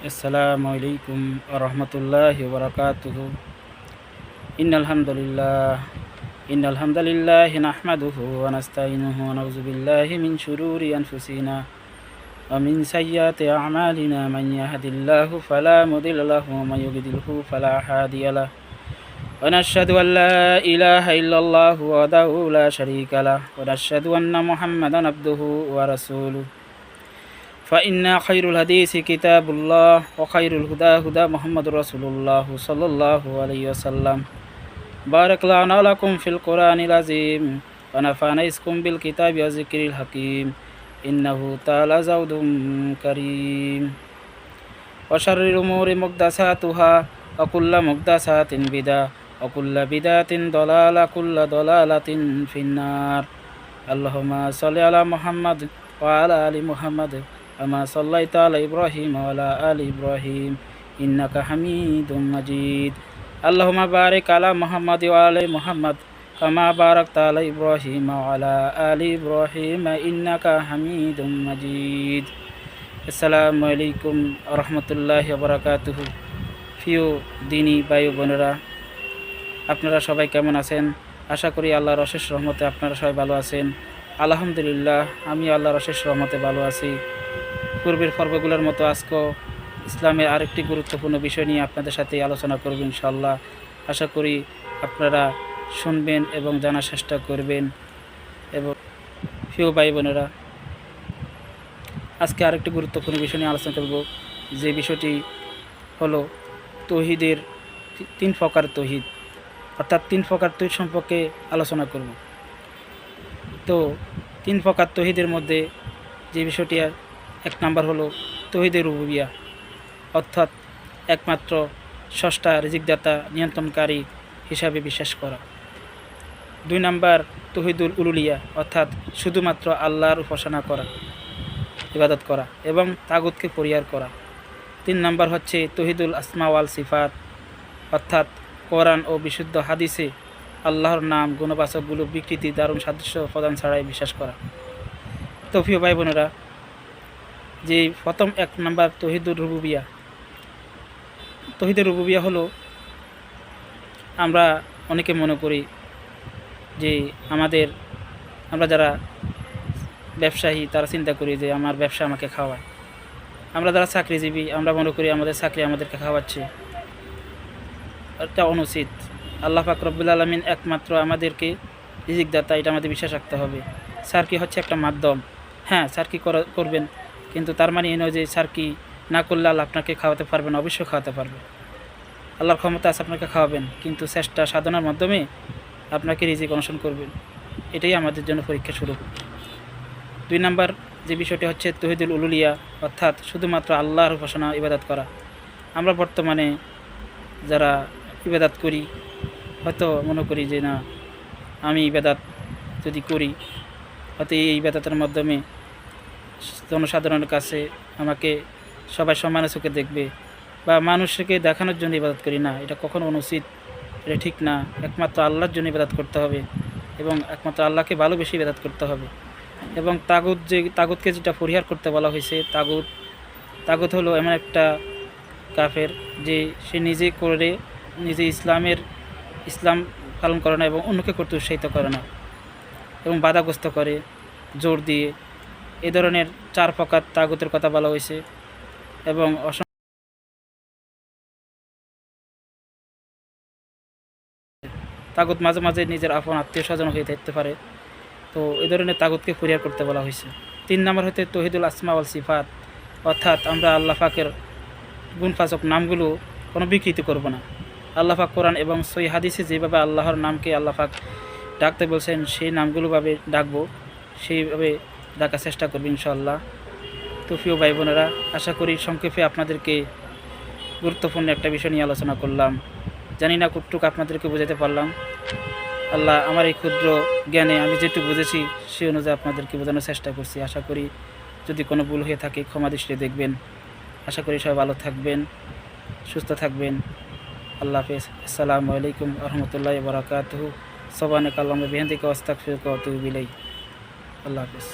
السلام عليكم ورحمة الله وبركاته. إن الحمد لله إن الحمد لله نحمده ونستعينه ونعوذ بالله من شرور أنفسنا ومن سيئات أعمالنا. من يهد الله فلا مضل له ومن يضلله فلا هادي له. ونشهد أن لا إله إلا الله وحده لا شريك له. ونشهد أن محمدا عبده ورسوله. فإن خير الحديث كتاب الله وخير الهدى هدى محمد رسول الله صلى الله عليه وسلم بارك لنا لكم في القرآن العظيم ونفعنا اسكم بالكتاب والذكر الحكيم إنه تعالى زود كريم وشر الأمور محدثاتها وكل محدثات بدعة وكل بدعة ضلالة كل ضلالة في النار اللهم صل على محمد وعلى آل محمد كما صليت على إبراهيم وعلى آل إبراهيم إنك حميد مجيد اللهم بارك على محمد وعلى محمد كما باركت على إبراهيم وعلى آل إبراهيم إنك حميد مجيد আসসালামু আলাইকুম রহমতুল্লাহ বরাকাতুহ প্রিয় দিনী বায়ু বোনেরা আপনারা সবাই কেমন আছেন আশা করি আল্লাহর অশেষ রহমতে আপনারা সবাই ভালো আছেন আলহামদুলিল্লাহ, আমি আল্লাহর অশেষ রহমতে ভালো আছি। পূর্বের পর্বগুলোর মতো আজকেও ইসলামের আরেকটি গুরুত্বপূর্ণ বিষয় নিয়ে আপনাদের সাথে আলোচনা করব ইনশাল্লাহ আশা করি আপনারা শুনবেন এবং জানার চেষ্টা করবেন। এবং প্রিয় ভাই বোনেরা আজকে আরেকটি গুরুত্বপূর্ণ বিষয় নিয়ে আলোচনা করব। যে বিষয়টি হলো তহিদের তিন প্রকার তহিদ। অর্থাৎ তিন প্রকার তহিদ সম্পর্কে আলোচনা করব। তো তিন প্রকার তহিদের মধ্যে যে বিষয়টি এক নাম্বার হলো তহিদের রুবিয়া অর্থাৎ একমাত্র ষষ্ঠা রিজিকদাতা নিয়ন্ত্রণকারী হিসাবে বিশ্বাস করা। দুই নাম্বার তহিদুল উলুলিয়া, অর্থাৎ শুধুমাত্র আল্লাহর উপাসনা করা, ইবাদত করা এবং তাগুতকে পরিহার করা। তিন নাম্বার হচ্ছে তহিদুল আসমাওয়াল সিফাত, অর্থাৎ কোরআন ও বিশুদ্ধ হাদিসে আল্লাহর নাম গুণবাচকগুলো বিকৃতি, দারুণ সাদৃশ্য প্রদান ছাড়াই বিশ্বাস করা। তো প্রিয় ভাই বোনেরা, যে প্রথম এক নাম্বার তহিদুর রুবুবিয়া। তহিদুর রুবুবিয়া হলো, আমরা অনেকে মনে করি যে আমাদের, আমরা যারা ব্যবসায়ী, তারা চিন্তা করি যে আমার ব্যবসা আমাকে খাওয়ায়। আমরা যারা চাকরিজীবী, আমরা মনে করি আমাদের চাকরি আমাদেরকে খাওয়াচ্ছে। এটা অনুচিত। আল্লাহ ফাকরবুল আলমিন একমাত্র আমাদেরকে রিজিকদাতা এটা আমাদের বিশ্বাস রাখতে হবে। স্যার কি হচ্ছে একটা মাধ্যম? হ্যাঁ স্যার কি করবেন? কিন্তু তার মানে এই নয় যে স্যার কি না করলে আল্লাহ আপনাকে খাওয়াতে পারবেন অবশ্যই খাওয়াতে পারবে। আল্লাহর ক্ষমতা আছে আপনাকে খাওয়াবেন, কিন্তু চেষ্টা সাধনার মাধ্যমে আপনাকে রিজিক অনুসরণ করবেন এটাই আমাদের জন্য পরীক্ষা শুরু। দুই নাম্বার যে বিষয়টি হচ্ছে তহিদুল উলুলিয়া, অর্থাৎ শুধুমাত্র আল্লাহর উপাসনা ইবাদত করা। আমরা বর্তমানে যারা ইবাদাত করি হয়তো মনে করি যে না, আমি ইবাদাত যদি করি, হয়তো এই ইবাদতের মাধ্যমে জনসাধারণের কাছে আমাকে সবাই সমানের চোখে দেখবে বা মানুষকে দেখানোর জন্য ইবাদত করি। না, এটা কখনো অনুচিত, এটা ঠিক না। একমাত্র আল্লাহর জন্য ইবাদত করতে হবে এবং একমাত্র আল্লাহকে ভালোবেসে ইবাদত করতে হবে। এবং তাগুদ যে তাগুদকে যেটা পরিহার করতে বলা হয়েছে তাগুদ তাগুদ হলো এমন একটা কাফের যে সে নিজে করে, নিজে ইসলামের ইসলাম পালন করে না এবং অন্যকে করতে উৎসাহিত করে না এবং বাধাগ্রস্ত করে, জোর দিয়ে। এ ধরনের চার প্রকার তাগুতের কথা বলা হয়েছে এবং অসম তাগুত মাঝে মাঝে নিজের আপন আত্মীয় স্বজন হয়ে থাকতে পারে। তো এই ধরনের তাগুতকে পরিহার করতে বলা হয়েছে। তিন নম্বর হতে তহিদুল আসমা আল সিফাত। অর্থাৎ আমরা আল্লাহ পাকের গুণফাচক নামগুলো কোনো বিকৃতি করব না। আল্লাহ পাক কোরআন এবং সই হাদিসে যেভাবে আল্লাহর নামকে আল্লাহ পাক ডাকতে বলছেন, সেই নামগুলোভাবে ডাকবো, সেইভাবে ডাকার চেষ্টা করব ইনশাল্লাহ তো প্রিয় ভাই বোনেরা আশা করি সংক্ষেপে আপনাদেরকে গুরুত্বপূর্ণ একটা বিষয় নিয়ে আলোচনা করলাম। জানি না কতটুকু আপনাদেরকে বোঝাতে পারলাম। আল্লাহ আমার এই ক্ষুদ্র জ্ঞানে আমি যেটুকু বুঝেছি, সেই অনুযায়ী আপনাদেরকে বোঝানোর চেষ্টা করছি। আশা করি যদি কোনো ভুল হয়ে থাকে, ক্ষমা দৃষ্টিতে দেখবেন। আশা করি সবাই ভালো থাকবেন, সুস্থ থাকবেন। আল্লাহ হাফিজ। আসসালামু আলাইকুম রহমতুল্লাহ বরাকাতহু। সবানে কাল্লাম বিহান থেকে অস্তাক ফিরক বিলাই আল্লাহ হাফেজ।